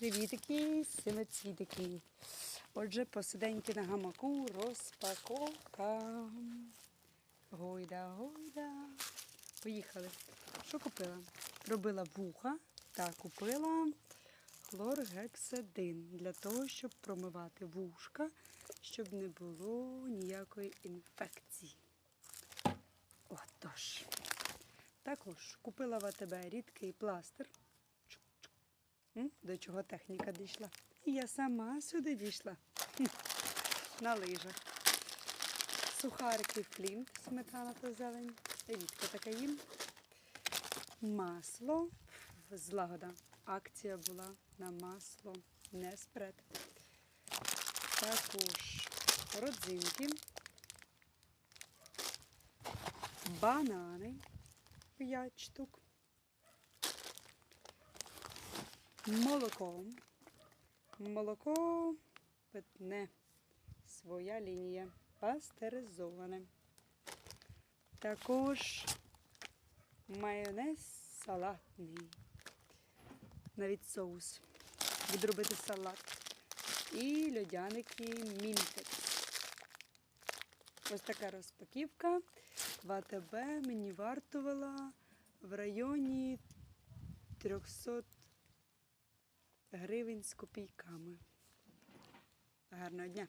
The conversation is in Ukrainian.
Привітики, семицвітики. Отже, посиденьки на гамаку, розпаковка. Гойда, гойда. Поїхали. Що купила? Робила вуха та купила хлоргексидин для того, щоб промивати вушка, щоб не було ніякої інфекції. Отож. Також купила в АТБ рідкий пластир. До чого техніка дійшла. І я сама сюди дійшла. На лижах. Сухарики флінт, сметана та зелень. Рідко таке їм. Масло злагода. Акція була на масло, не спред. Також родзинки, банани 5 штук, молоко. Молоко питне. Своя лінія. Пастеризоване. Також майонез салатний. Навіть соус. Буду робити салат. І льодяники мінтекс. Ось така розпаківка. В АТБ мені вартувала в районі 300 гривень з копійками. Гарного дня!